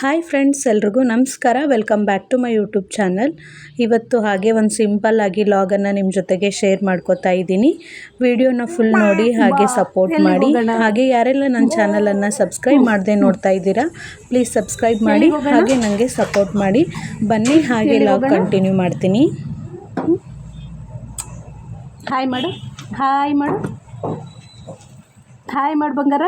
Hi friends ಎಲ್ರಿಗೂ ನಮಸ್ಕಾರ. Welcome back to my YouTube channel ಇವತ್ತು ಹಾಗೆ ಒಂದು ಸಿಂಪಲ್ ಆಗಿ ಲಾಗನ್ನು ನಿಮ್ಮ ಜೊತೆಗೆ ಶೇರ್ ಮಾಡ್ಕೋತಾ ಇದ್ದೀನಿ. ವಿಡಿಯೋನ ಫುಲ್ ನೋಡಿ ಹಾಗೆ ಸಪೋರ್ಟ್ ಮಾಡಿ. ಹಾಗೆ ಯಾರೆಲ್ಲ ನನ್ನ ಚಾನಲನ್ನು ಸಬ್ಸ್ಕ್ರೈಬ್ ಮಾಡದೆ ನೋಡ್ತಾ ಇದ್ದೀರಾ ಪ್ಲೀಸ್ ಸಬ್ಸ್ಕ್ರೈಬ್ ಮಾಡಿ. ಹಾಗೆ ನನಗೆ ಸಪೋರ್ಟ್ ಮಾಡಿ. ಬನ್ನಿ ಹಾಗೆ ಲಾಗ್ ಕಂಟಿನ್ಯೂ ಮಾಡ್ತೀನಿ. ಹಾಯ್ ಮಾಡು ಹಾಯ್ ಮಾಡು ಹಾಯ್ ಮಾಡು ಬಂಗಾರ.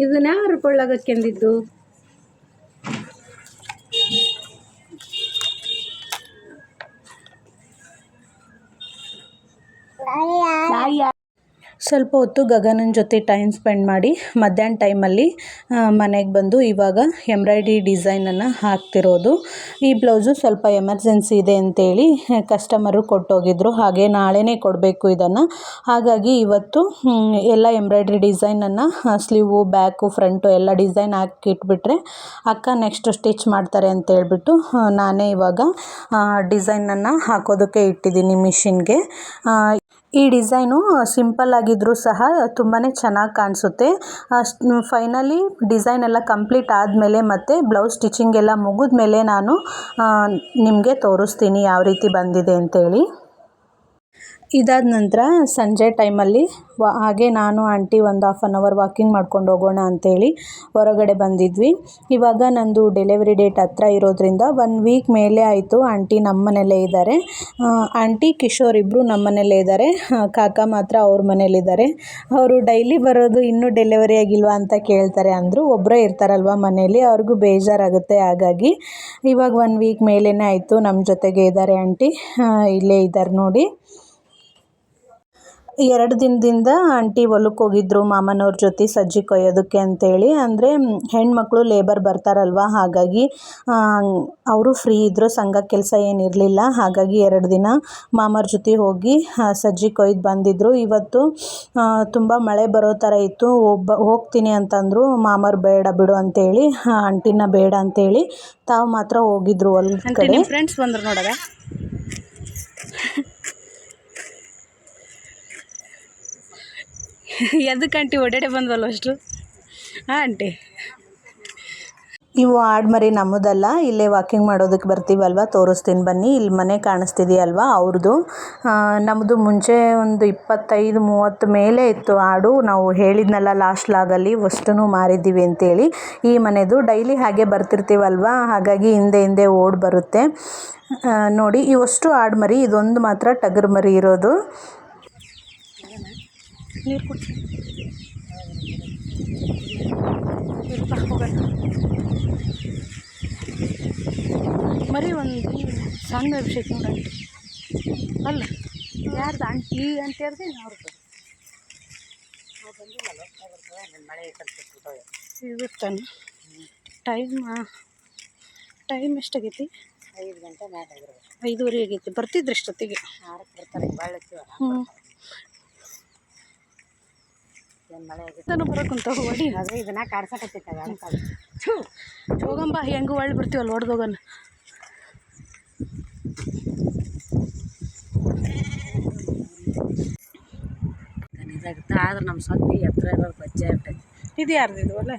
ಇದನ್ನ ಯಾರು ಸ್ವಲ್ಪ ಹೊತ್ತು ಗಗನನ ಜೊತೆ ಟೈಮ್ ಸ್ಪೆಂಡ್ ಮಾಡಿ ಮಧ್ಯಾಹ್ನ ಟೈಮಲ್ಲಿ ಮನೆಗೆ ಬಂದು ಇವಾಗ ಎಂಬ್ರಾಯ್ಡ್ರಿ ಡಿಸೈನನ್ನು ಹಾಕ್ತಿರೋದು. ಈ ಬ್ಲೌಸು ಸ್ವಲ್ಪ ಎಮರ್ಜೆನ್ಸಿ ಇದೆ ಅಂತೇಳಿ ಕಸ್ಟಮರು ಕೊಟ್ಟೋಗಿದ್ರು. ಹಾಗೆ ನಾಳೆನೇ ಕೊಡಬೇಕು ಇದನ್ನು. ಹಾಗಾಗಿ ಇವತ್ತು ಎಲ್ಲ ಎಂಬ್ರಾಯ್ಡ್ರಿ ಡಿಸೈನನ್ನು ಸ್ಲೀವು ಬ್ಯಾಕು ಫ್ರಂಟು ಎಲ್ಲ ಡಿಸೈನ್ ಹಾಕಿಟ್ಬಿಟ್ರೆ ಅಕ್ಕ ನೆಕ್ಸ್ಟ್ ಸ್ಟಿಚ್ ಮಾಡ್ತಾರೆ ಅಂತ ಹೇಳ್ಬಿಟ್ಟು ಆ, ನಾನೇ ಇವಾಗ ಡಿಸೈನನ್ನು ಹಾಕೋದಕ್ಕೆ ಇಟ್ಟಿದ್ದೀನಿ ಮಿಷಿನ್ಗೆ ಈ ಡಿಸೈನು ಸಿಂಪಲ್ ಆಗಿದ್ದರೂ ಸಹ ತುಂಬಾ ಚೆನ್ನಾಗಿ ಕಾಣಿಸುತ್ತೆ. ಫೈನಲಿ ಡಿಸೈನ್ ಎಲ್ಲ ಕಂಪ್ಲೀಟ್ ಆದಮೇಲೆ ಮತ್ತು ಬ್ಲೌಸ್ ಸ್ಟಿಚಿಂಗ್ ಎಲ್ಲ ಮುಗಿದ್ಮೇಲೆ ನಾನು ನಿಮಗೆ ತೋರಿಸ್ತೀನಿ ಯಾವ ರೀತಿ ಬಂದಿದೆ ಅಂತೇಳಿ. ಇದಾದ ನಂತರ ಸಂಜೆ ಟೈಮಲ್ಲಿ ವ, ಹಾಗೆ ನಾನು ಆಂಟಿ ಒಂದು ಹಾಫ್ ಆನ್ ಅವರ್ ವಾಕಿಂಗ್ ಮಾಡ್ಕೊಂಡು ಹೋಗೋಣ ಅಂತೇಳಿ ಹೊರಗಡೆ ಬಂದಿದ್ವಿ. ಇವಾಗ ನಂದು ಡೆಲಿವರಿ ಡೇಟ್ ಹತ್ರ ಇರೋದ್ರಿಂದ ಒನ್ ವೀಕ್ ಮೇಲೆ ಆಯಿತು. ಆಂಟಿ ನಮ್ಮ ಮನೇಲೇ ಇದ್ದಾರೆ ಆಂಟಿ, ಕಿಶೋರ್ ಇಬ್ಬರು ನಮ್ಮ ಮನೇಲೇ ಇದ್ದಾರೆ ಕಾಕ ಮಾತ್ರ ಅವ್ರ ಮನೇಲಿದ್ದಾರೆ ಅವರು ಡೈಲಿ ಬರೋದು ಇನ್ನೂ ಡೆಲಿವರಿ ಆಗಿಲ್ವಾ ಅಂತ ಕೇಳ್ತಾರೆ ಅಂದರು. ಒಬ್ಬರೇ ಇರ್ತಾರಲ್ವ ಮನೇಲಿ ಅವ್ರಿಗೂ ಬೇಜಾರಾಗುತ್ತೆ. ಹಾಗಾಗಿ ಇವಾಗ ಒನ್ ವೀಕ್ ಮೇಲೇ ಆಯಿತು. ನಮ್ಮ ಜೊತೆಗೆ ಇದ್ದಾರೆ ಆಂಟಿ. ಇಲ್ಲೇ ಇದ್ದಾರೆ ನೋಡಿ. ಎರಡು ದಿನದಿಂದ ಆಂಟಿ ಹೊಲಕ್ಕೆ ಹೋಗಿದ್ರು ಮಾಮನವ್ರ ಜೊತೆ ಸಜ್ಜಿ ಕೊಯ್ಯೋದಕ್ಕೆ ಅಂತೇಳಿ. ಅಂದರೆ ಹೆಣ್ಮಕ್ಳು ಲೇಬರ್ ಬರ್ತಾರಲ್ವ? ಹಾಗಾಗಿ ಅವರು ಫ್ರೀ ಇದ್ದರು ಸಂಘ ಕೆಲಸ ಏನಿರಲಿಲ್ಲ. ಹಾಗಾಗಿ ಎರಡು ದಿನ ಮಾಮರ ಜೊತೆ ಹೋಗಿ ಸಜ್ಜಿ ಕೊಯ್ದು ಬಂದಿದ್ರು. ಇವತ್ತು ತುಂಬ ಮಳೆ ಬರೋ ಥರ ಇತ್ತು. ಒಬ್ಬ ಹೋಗ್ತೀನಿ ಅಂತಂದರು ಮಾಮರು ಬೇಡ ಬಿಡು ಅಂತೇಳಿ ಆಂಟಿನ ಬೇಡ ಅಂತೇಳಿ ತಾವು ಮಾತ್ರ ಹೋಗಿದ್ರು ಹೊಲದ ಕಡೆ. ಫ್ರೆಂಡ್ಸ್ ಬಂದರು ನೋಡಗ ಎದಕ್ಕೆ ಆಂಟಿ ಓಡಾಡೆ ಬಂದ್ವಲ್ಲ ಅಷ್ಟು? ಹಾಂ ಆಂಟಿ. ಇವು ಆಡ್ಮರಿ ನಮ್ಮದಲ್ಲ, ಇಲ್ಲೇ ವಾಕಿಂಗ್ ಮಾಡೋದಕ್ಕೆ ಬರ್ತೀವಲ್ವಾ? ತೋರಿಸ್ತೀನಿ ಬನ್ನಿ, ಇಲ್ಲಿ ಮನೆ ಕಾಣಿಸ್ತಿದೆಯಲ್ವ ಅವ್ರದ್ದು ನಮ್ಮದು ಮುಂಚೆ ಒಂದು ಇಪ್ಪತ್ತೈದು, ಮೂವತ್ತು ಮೇಲೆ ಇತ್ತು ಆಡು. ನಾವು ಹೇಳಿದ್ನಲ್ಲ ಲಾಸ್ಟ್ ಲಾಗಲ್ಲಿ ಅಷ್ಟೂ ಮಾರಿದ್ದೀವಿ ಅಂತೇಳಿ. ಈ ಮನೆದು ಡೈಲಿ ಹಾಗೆ ಬರ್ತಿರ್ತೀವಲ್ವ? ಹಾಗಾಗಿ ಹಿಂದೆ ಹಿಂದೆ ಓಡ್ ಬರುತ್ತೆ. ನೋಡಿ, ಇವಷ್ಟು ಆಡ್ಮರಿ ಇದೊಂದು ಮಾತ್ರ ಟಗರು ಮರಿ ಇರೋದು. ನೀರು ಕುಡ್ಸಿ. ಇರ್ಪ, ಹೋಗೋಣ. ಮರಿ ಒಂದು ಸಣ್ಣ ಅಭಿಷೇಕ ನೋಡಿ ಅಲ್ಲ ಯಾರ್ದು ಅಂಟಿ ಅಂತ ಹೇಳಿದ್ರೆ ಅವ್ರದ್ದು ಸಿಗುತ್ತಾನೆ. ಟೈಮ್ ಟೈಮ್ ಎಷ್ಟಾಗೈತಿ? ಐದು ಗಂಟೆ ಆಗಿರ್ಬೇಕು. ಐದುವರೆ ಆಗೈತಿ. ಬರ್ತಿದ್ರು ಎಷ್ಟೊತ್ತಿಗೆ ಆರಕ್ಕೆ ಬರ್ತಾರೆ ಹ್ಞೂ ಬರೋಕ್ಕಂತ ಹೊಡಿ. ಅದು ಇದನ್ನ ಕಾಡ್ಸಕತ್ತೈತೆ ಅದಕ್ಕೆ ಹೋಗಂಬ ಹೆಂಗೂ ಒಳ್ಳೆ ಬರ್ತೀವಲ್ಲ ಹೊಡೆದೋಗನ ಆದ್ರೆ ನಮ್ಮ ಸ್ವಂತ ಎತ್ತರ ಇರೋದು ಬಜ್ಜೆ ಇರ್ತೈತಿ ಇದು ಯಾರ್ದು ಇದು ಅಲ್ಲ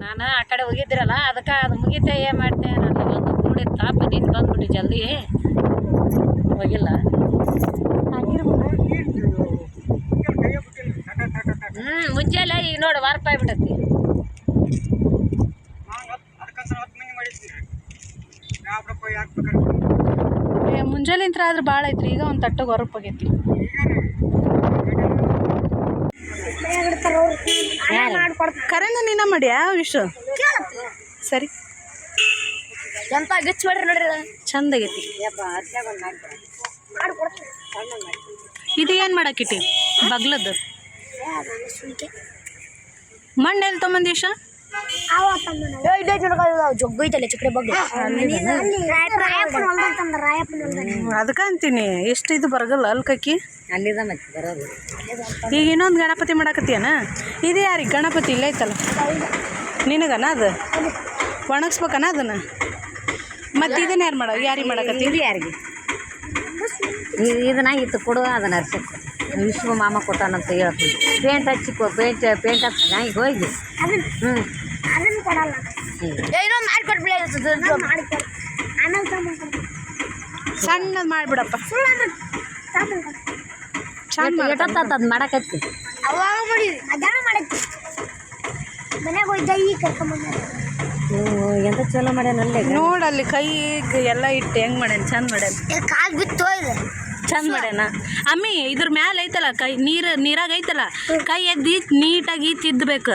ನಾನು ಆ ಕಡೆ ಹೋಗಿದ್ದಿರಲ್ಲ ಅದಕ್ಕೆ ಅದು ಮುಗಿತೆ ಏನು ಮಾಡ್ತೆ? ನಾನು ಒಂದು ಕೂಡಿತ್ತ ಬದೀನ್ ಬಂದ್ಬಿಟ್ಟು ಜಲ್ದಿ ಹೋಗಿಲ್ಲ. ಹ್ಞೂ ಮುಂಜಾನೆ ಈಗ ನೋಡಿ ವಾರಪ್ಪ ಆಗ್ಬಿಟ್ಟತಿ ಏ ಮುಂಜಾನೆಂತ್ರ ಆದ್ರೆ ಭಾಳ ಐತ್ರಿ ಈಗ ಒಂದು ತಟ್ಟಗೆ ಹೊರಪಾಗೈತಿ ಕರೆಂಗ ನೀನ ಮಾಡ್ಯಾ ವಿಶ್ವ ಸರಿ. ಎಂತ ಗಿಚ್ಚ ಮಾಡ್ರಿ ನೋಡ್ರಿ ಚಂದ ಆಗೈತಿ. ಇದು ಏನು ಮಾಡಾಕಿಟ್ಟಿ ಬಗ್ಲದ್ದು? ಮಣ್ಣು ಎಲ್ಲಿ ತೊಗೊಂಬಂದಿ ಈಶ ಜೊಗ್ಗು ಐತಲ್ಲ ಚಿಕ್ಕಡೆ ಬಗ್ಗೆ. ಅದಕ್ಕೆ ಅಂತೀನಿ. ಎಷ್ಟು ಇದು ಬರಗಲ್ಲ ಅಲ್ಕಕ್ಕಿ ಅಲ್ಲಿದ ಮತ್ತೆ ಬರೋದು. ಈಗ ಇನ್ನೊಂದು ಗಣಪತಿ ಮಾಡಾಕತ್ತೀಯನ? ಇದು ಯಾರಿಗೆ? ಗಣಪತಿ ಇಲ್ಲ ಐತಲ್ಲ? ನಿನಗನ ಅದು? ಒಣಗಿಸ್ಬೇಕನ ಅದನ್ನ? ಮತ್ತೆ ಇದನ್ನ ಯಾರು ಮಾಡ ಯಾರಿಗೆ ಮಾಡಾಕತ್ತಿ? ಇದು ಯಾರಿಗೆ? ಇದನ್ನ ಇತ್ತು ಕೊಡು ಅದನ್ನ ಅರ್ಸಕ್ಕೆ ವಿಶ್ವ ಮಾಮ ಕೊಟ್ಟಾನಂತ ಹೇಳ್ತೀನಿ. ಪೇಂಟ್ ಹಚ್ಚಿ ಪೇಂಟ್ ಪೇಂಟ್ ಹಚ್ಚಿ ಈಗ ಹೋಗಿ ಹ್ಞೂ ಅದನ್ನು ಕೊಡಲ್ಲ. ಏನೋ ಮಾಡಿಕೊಟ್ಬಿಡ ಸಣ್ಣದು ಮಾಡಿಬಿಡಪ್ಪ. ಚಂದ ಎಷ್ಟೊತ್ತದ ಮಾಡಕತ್ತಿ? ಅವಾಗ ಮಾಡಿದ್ವಿ ಮಧ್ಯಾಹ್ನ ಮಾಡಕ್ಕೆ? ಮನೆಗೆ ಹೋಯ್ದ ಈಗ ಕರ್ಕೊಂಬಂದ. ಹ್ಞೂ ಎಂತ ಚಲೋ ಮಾಡ್ಯಾನಲ್ಲೇ ನೋಡಲ್ಲಿ ಕೈ ಎಲ್ಲ ಇಟ್ಟು ಹೆಂಗೆ ಮಾಡ್ಯಾನ? ಚಂದ ಮಾಡ್ಯಾನ. ಕಾಲು ಬಿತ್ತು ಹೋಯ್ದು ಚಂದ ಮಾಡ್ಯಾನ? ಅಮ್ಮಿ ಇದ್ರ ಮ್ಯಾಲ ಐತಲ್ಲ ಕೈ ನೀರು ನೀರಾಗ ಐತಲ್ಲ ಕೈ ಎದ್ದಿ ನೀಟಾಗಿ ತಿದ್ದಬೇಕು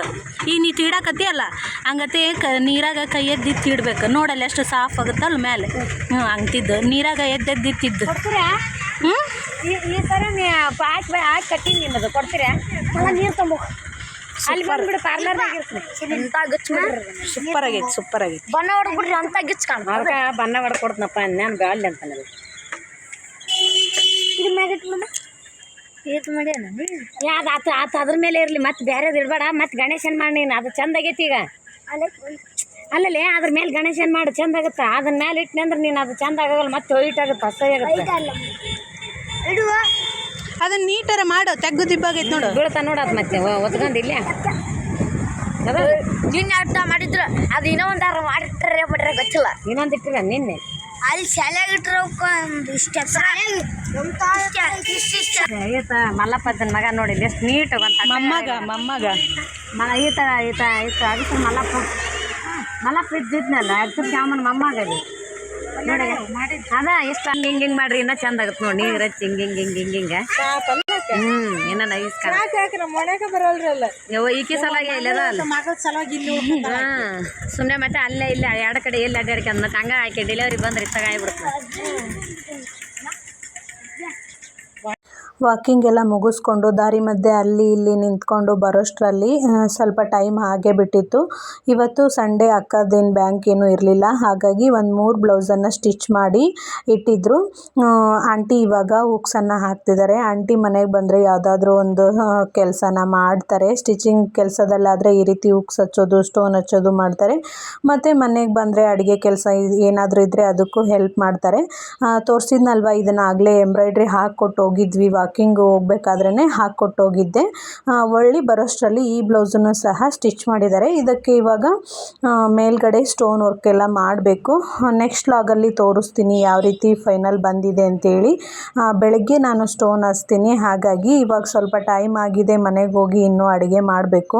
ಈ ನೀ ತೀಡಾಕತ್ತಿ ಅಲ್ಲ ಹಂಗತೆ ಕ ನೀರಾಗ ಕೈ ಎದ್ದಿ ತಿಡ್ಬೇಕು ನೋಡಲ್ಲ ಎಷ್ಟು ಸಾಫ್ ಆಗುತ್ತಲ್ಲ ಮ್ಯಾಲೆ. ಹ್ಞೂ ಹಂಗೆ ತಿದ್ದು. ನೀರಾಗ ಎದ್ದೆದ್ದಿ ತಿದ್ದು. ಹ್ಞೂ ಈ ಥರ ಹಾಕಿ ಹಾಕಿ ಕಟ್ಟಿಂಗ್ ನಿನ್ನದು. ಕೊಡ್ತೀರಾ? ನೀರು ತುಂಬು. ಅಲ್ಲಿ ಬಂದ್ಬಿಡು ಪಾರ್ಲರ್ನಾಗ ಇರ್ತೀನಿ. ಎಂತ ಗಿಚ್ಚ ಸೂಪರ್ ಆಗೈತಿ ಸೂಪರ್ ಆಗೈತೆ. ಬಣ್ಣ ಹೊಡ್ಬಿಡ್ರಿ ಅಂತ ಗಿಚ್ಚ ಕಾಣ ಬಣ್ಣ ಹೊಡ್ ನಾನು ನಾನು ಅಂತ ಅಂತಾನಲ್ಲ. ಇದ್ರ ಮ್ಯಾಗ ಇಟ್ಬಿಡ ಏತ್ ಮಾಡ್ಯಾನ ಯಾವ್ದು ಆತು ಆತು ಅದ್ರ ಮೇಲೆ ಇರಲಿ ಮತ್ತೆ ಬೇರೆದು ಇಡಬೇಡ ಮತ್ತೆ ಗಣೇಶನ್ ಮಾಡಿ ನೀನು ಅದು ಚಂದ ಆಗೈತಿ ಈಗ. ಅಲ್ಲೇ ಅಲ್ಲಲ್ಲಿ ಅದ್ರ ಮೇಲೆ ಗಣೇಶನ್ ಮಾಡು ಚಂದ ಆಗುತ್ತ. ಅದನ್ನ ಮೇಲೆ ಇಟ್ನಿ ಅಂದ್ರೆ ನೀನು ಅದು ಚಂದ ಆಗಲ್ಲ ಮತ್ತೆ ಹೊಯ್ಟ್ ಆಗುತ್ತೆ ಅಸಹ್ಯ ಆಗುತ್ತೆ. ಅಲ್ಲ ಇಡುವ. ಅದನ್ನ ನೀಟರ ಮಾಡು ತೆಗ್ಗು ದಿಬ್ಬಾಗೈತೆ ನೋಡು. ಬೀಳ್ತಾ ನೋಡು ಅದು ಮತ್ತೆ ಒತ್ಕೊಂಡು ಇಲ್ಲ. ಅದ? ನಿನ್ನೆ ಅರ್ಥ ಮಾಡಿದ್ರ ಅದು ಇನ್ನೂ ಒಂದು ಅರ್ಧ ಮಾಡಿಟ್ರೆ ಬಿಟ್ರೆ ಗೊತ್ತಿಲ್ಲ. ಇನ್ನೊಂದು ಇಟ್ಟಿರ ನಿನ್ನೆ? ಅಲ್ಲಿ ಶಾಲೆಗೆ ಇಟ್ರೆ ಇಷ್ಟ. ಶಾಲೆಗೆ ಇಷ್ಟ. ಇಷ್ಟ. ಈತ ಮಲ್ಲಪ್ಪನ ಮಗ ನೋಡಿ ಎಷ್ಟು ನೀಟ್ ಬಂತ ಮೊಮ್ಮಗ ಮೊಮ್ಮಗ. ಮಲ ಈತ ಈತ ಈತ ಅದಕ್ಕೆ ಮಲ್ಲಪ್ಪ ಮಲ್ಲಪ್ಪ ಇದ್ದಿದ್ನಲ್ಲ ಅದಕ್ಕೆ ಶಾಮನ ಮೊಮ್ಮಗ ಅದು. ನೋಡಿ ಅದ ಎಷ್ಟು ಹಂಗೆ ಹಿಂಗೆ ಹಿಂಗೆ ಮಾಡ್ರಿ ಇನ್ನೂ ಚಂದ ಆಗುತ್ತೆ ನೋಡಿ ನೀರು ಹಚ್ಚಿ ಹಿಂಗೆ ಹಿಂಗೆ ಹಿಂಗೆ ಹಿಂಗೆ ಹಿಂಗೆ. ಹ್ಞೂ ಇನ್ನೂ ನೈಸ್ ಕಾಣ. ಯವ್ವ ಈಕಿ ಸಲಾಗಿ ಇಲ್ಲದ ಅಲ್ಲ? ಹಾಂ ಸುಮ್ಮನೆ ಮತ್ತೆ ಅಲ್ಲೇ ಇಲ್ಲ ಎರಡು ಕಡೆ ಎಲ್ಲಿ ಅಡ್ಡಾಡ್ಕೊಂಡ್ ಮತ್ತೆ ಹಂಗೆ ಆಕೆ ಡೆಲಿವರಿ ಬಂದ್ರೆ ಇತ್ತಾಗ ಆಗ್ಬಿಡುತ್ತೆ ವಾಕಿಂಗ್ ಎಲ್ಲ ಮುಗಿಸ್ಕೊಂಡು ದಾರಿ ಮಧ್ಯೆ ಅಲ್ಲಿ ಇಲ್ಲಿ ನಿಂತ್ಕೊಂಡು ಬರೋಷ್ಟರಲ್ಲಿ ಸ್ವಲ್ಪ ಟೈಮ್ ಹಾಗೆ ಬಿಟ್ಟಿತ್ತು. ಇವತ್ತು ಸಂಡೇ ಅಕ್ಕದೇನು ಬ್ಯಾಂಕ್ ಏನೂ ಇರಲಿಲ್ಲ. ಹಾಗಾಗಿ ಒಂದು ಮೂರು ಬ್ಲೌಸನ್ನು ಸ್ಟಿಚ್ ಮಾಡಿ ಇಟ್ಟಿದ್ರು. ಆಂಟಿ ಇವಾಗ ಹುಕ್ಸನ್ನು ಹಾಕ್ತಿದ್ದಾರೆ. ಆಂಟಿ ಮನೆಗೆ ಬಂದರೆ ಯಾವುದಾದ್ರೂ ಒಂದು ಕೆಲಸನ ಮಾಡ್ತಾರೆ. ಸ್ಟಿಚಿಂಗ್ ಕೆಲಸದಲ್ಲಾದರೆ ಈ ರೀತಿ ಹುಕ್ಸ್ ಹಚ್ಚೋದು, ಸ್ಟೋನ್ ಹಚ್ಚೋದು ಮಾಡ್ತಾರೆ. ಮತ್ತು ಮನೆಗೆ ಬಂದರೆ ಅಡುಗೆ ಕೆಲಸ ಏನಾದರೂ ಇದ್ದರೆ ಅದಕ್ಕೂ ಹೆಲ್ಪ್ ಮಾಡ್ತಾರೆ. ತೋರಿಸಿದ್ನಲ್ವ, ಇದನ್ನು ಆಗಲೇ ಎಂಬ್ರಾಯ್ಡ್ರಿ ಹಾಕ್ಕೊಟ್ಟು ಹೋಗಿದ್ವಿ ವಾಕಿಂಗ್ ಹೋಗ್ಬೇಕಾದ್ರೇ ಹಾಕ್ಕೊಟ್ಟು ಹೋಗಿದ್ದೆ ಆ, ಒಳ್ಳೆ ಬರೋಷ್ಟರಲ್ಲಿ ಈ ಬ್ಲೌಸನ್ನು ಸಹ ಸ್ಟಿಚ್ ಮಾಡಿದ್ದಾರೆ. ಇದಕ್ಕೆ ಇವಾಗ ಮೇಲ್ಗಡೆ ಸ್ಟೋನ್ ವರ್ಕ್ ಎಲ್ಲ ಮಾಡಬೇಕು. ನೆಕ್ಸ್ಟ್ ಲಾಗಲ್ಲಿ ತೋರಿಸ್ತೀನಿ ಯಾವ ರೀತಿ ಫೈನಲ್ ಬಂದಿದೆ ಅಂತೇಳಿ. ಬೆಳಗ್ಗೆ ನಾನು ಸ್ಟೋನ್ ಹಚ್ತೀನಿ. ಹಾಗಾಗಿ ಇವಾಗ ಸ್ವಲ್ಪ ಟೈಮ್ ಆಗಿದೆ ಮನೆಗೆ ಹೋಗಿ ಇನ್ನೂ ಅಡುಗೆ ಮಾಡಬೇಕು.